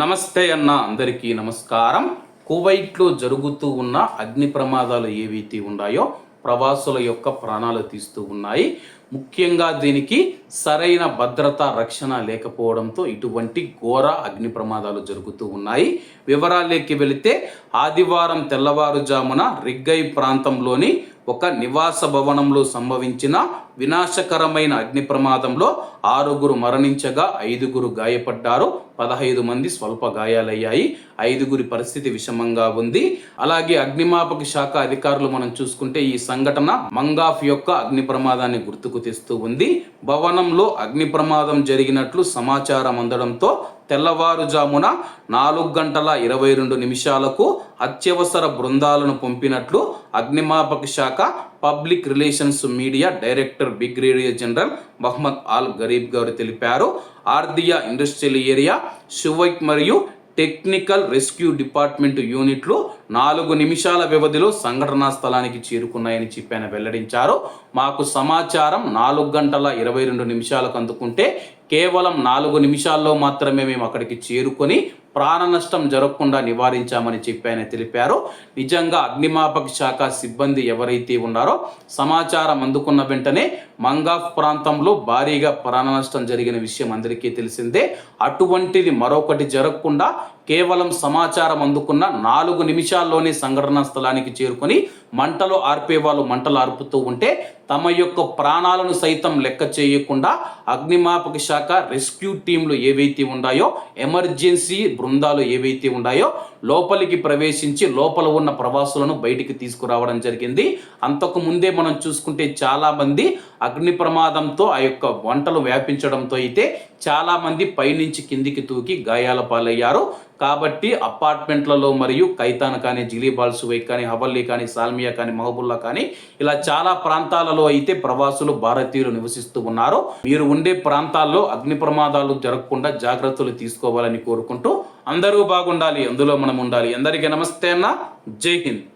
నమస్తే అన్న అందరికీ నమస్కారం. కువైట్లో జరుగుతూ ఉన్న అగ్ని ప్రమాదాలు ఏవైతే ఉన్నాయో ప్రవాసుల యొక్క ప్రాణాలు తీస్తూ ఉన్నాయి. ముఖ్యంగా దీనికి సరైన భద్రత రక్షణ లేకపోవడంతో ఇటువంటి ఘోర అగ్ని ప్రమాదాలు జరుగుతూ ఉన్నాయి. వివరాల్లోకి వెళితే ఆదివారం తెల్లవారుజామున రిగ్గై ప్రాంతంలోని ఒక నివాస భవనంలో సంభవించిన వినాశకరమైన అగ్ని ప్రమాదంలో ఆరుగురు మరణించగా ఐదుగురు గాయపడ్డారు. పదహైదు మంది స్వల్ప గాయాలయ్యాయి. ఐదుగురి పరిస్థితి విషమంగా ఉంది. అలాగే అగ్నిమాపక శాఖ అధికారులు మనం చూసుకుంటే ఈ సంఘటన మంగాఫ్ యొక్క అగ్ని ప్రమాదాన్ని గుర్తుకు తెస్తూ ఉంది. భవనంలో అగ్ని ప్రమాదం జరిగినట్లు సమాచారం అందడంతో తెల్లవారుజామున నాలుగు గంటల ఇరవై రెండు నిమిషాలకు అత్యవసర బృందాలను పంపినట్లు అగ్నిమాపక శాఖ public relations media director brigadier general Mohammed Al Gharib గారు తెలిపారు. ఆర్దియా ఇండస్ట్రియల్ ఏరియా షువైక్ మరియు టెక్నికల్ రెస్క్యూ డిపార్ట్మెంట్ యూనిట్లు నాలుగు నిమిషాల వ్యవధిలో సంఘటనా స్థలానికి చేరుకున్నాయని చెప్పి వెల్లడించారు. మాకు సమాచారం నాలుగు గంటల ఇరవై రెండు నిమిషాలకు అందుకుంటే కేవలం నాలుగు నిమిషాల్లో మాత్రమే మేము అక్కడికి చేరుకొని ప్రాణ నష్టం జరగకుండా నివారించామని చెప్పాయని తెలిపారు. నిజంగా అగ్నిమాపక శాఖ సిబ్బంది ఎవరైతే ఉన్నారో సమాచారం అందుకున్న వెంటనే మంగాఫ్ ప్రాంతంలో భారీగా ప్రాణ నష్టం జరిగిన విషయం అందరికీ తెలిసిందే. అటువంటిది మరొకటి జరగకుండా కేవలం సమాచారం అందుకున్న నాలుగు నిమిషాల్లోనే సంఘటనా స్థలానికి చేరుకొని మంటలు ఆర్పే వాళ్ళు మంటలు ఆర్పుతూ ఉంటే తమ యొక్క ప్రాణాలను సైతం లెక్క చేయకుండా అగ్నిమాపక శాఖ రెస్క్యూ టీంలు ఏవైతే ఉన్నాయో ఎమర్జెన్సీ బృందాలు ఏవైతే ఉన్నాయో లోపలికి ప్రవేశించి లోపల ఉన్న ప్రవాసులను బయటికి తీసుకురావడం జరిగింది. అంతకు ముందే మనం చూసుకుంటే చాలామంది అగ్ని ప్రమాదంతో ఆ యొక్క వంటలు వ్యాపించడంతో అయితే చాలామంది పైనుంచి కిందికి తూకి గాయాల పాలయ్యారు. కాబట్టి అపార్ట్మెంట్లలో మరియు కైతాన్ కానీ జిలీబాల్సువైక్ కానీ హవల్లీ కానీ సాల్మియా కానీ మహబుల్లా కానీ ఇలా చాలా ప్రాంతాల్లో అయితే ప్రవాసులు భారతీయులు నివసిస్తూ ఉన్నారు. మీరు ఉండే ప్రాంతాల్లో అగ్ని ప్రమాదాలు జరగకుండా జాగ్రత్తలు తీసుకోవాలని కోరుకుంటూ అందరూ బాగుండాలి అందులో మనం ఉండాలి. అందరికీ నమస్తే అన్న. జై హింద్.